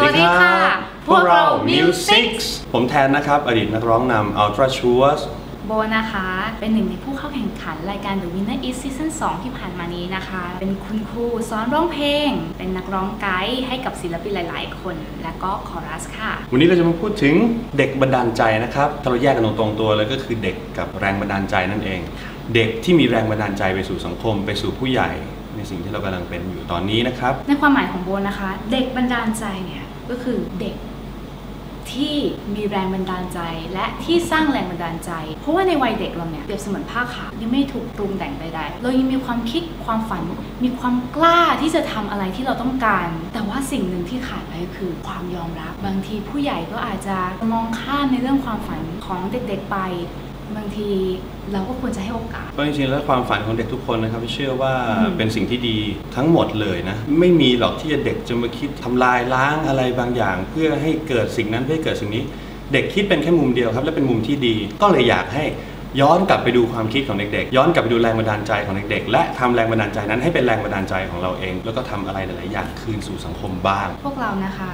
สวัสดีค่ะ พวกเรา Music Music ผมแทนนะครับ อดีตนักร้องนำ Ultra c h u r s โบนะคะ เป็นหนึ่งในผู้เข้าแข่งขันรายการ The Winner is Season 2 ที่ผ่านมานี้นะคะ เป็นคุณครูสอนร้องเพลง เป็นนักร้องไกด์ให้กับศิลปินหลาย ๆ คน และก็คอรัสค่ะ วันนี้เราจะมาพูดถึงเด็กบันดาลใจนะครับ ถ้าเราแยกกันตรงๆตัวเลยก็คือเด็กกับแรงบันดาลใจนั่นเอง เด็กที่มีแรงบันดาลใจไปสู่สังคม ไปสู่ผู้ใหญ่ ในสิ่งที่เรากำลังเป็นอยู่ตอนนี้นะครับ ในความหมายของโบนะคะ เด็กบันดาลใจเนี่ยก็คือเด็กที่มีแรงบันดาลใจและที่สร้างแรงบันดาลใจ เพราะว่าในวัยเด็กเราเนี่ยเปรียบเสมือนผ้าขาวยังไม่ถูกปรุงแต่งใดๆเรายังมีความคิดความฝัน มีความกล้าที่จะทำอะไรที่เราต้องการ แต่ว่าสิ่งหนึ่งที่ขาดไปคือความยอมรับ บางทีผู้ใหญ่ก็อาจจะมองข้ามในเรื่องความฝันของเด็กๆไป บางทีเราก็ควรจะให้โอกาส ก็จริงๆแล้วความฝันของเด็กทุกคนนะครับเชื่อว่าอืมเป็นสิ่งที่ดีทั้งหมดเลยนะ ไม่มีหรอกที่จะเด็กจะมาคิดทำลายล้างอะไรบางอย่าง เพื่อให้เกิดสิ่งนั้นเพื่อให้เกิดสิ่งนี้ เด็กคิดเป็นแค่มุมเดียวครับ และเป็นมุมที่ดี ก็เลยอยากให้ย้อนกลับไปดูความคิดของเด็กๆ ย้อนกลับไปดูแรงบันดาลใจของเด็กๆ และทำแรงบันดาลใจนั้นให้เป็นแรงบันดาลใจของเราเอง แล้วก็ทำอะไรหลายๆอย่างคืนสู่สังคมบ้าง พวกเรานะคะ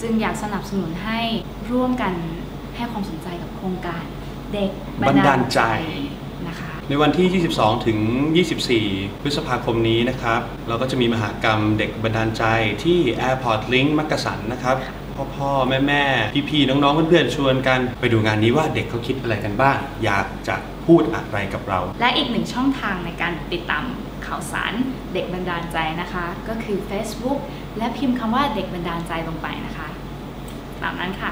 จึงอยากสนับสนุนให้ร่วมกันให้ความสนใจกับโครงการ เด็กบันดาลใจนะคะ ในวันที่ 22 ถึง 24 พฤษภาคมนี้นะครับ เราก็จะมีมหากรรมเด็กบันดาลใจที่ Airport Link มักกะสันนะครับพ่อพ่อแม่แม่พี่พี่ๆน้องๆเพื่อนๆชวนกันไปดูงานนี้ว่าเด็กเขาคิดอะไรกันบ้าง อยากจะพูดอะไรกับเรา และอีกหนึ่งช่องทางในการติดตามข่าวสารเด็กบันดาลใจนะคะ ก็คือ Facebook และพิมพ์คำว่าเด็กบันดาลใจลงไปนะคะตามนั้นค่ะ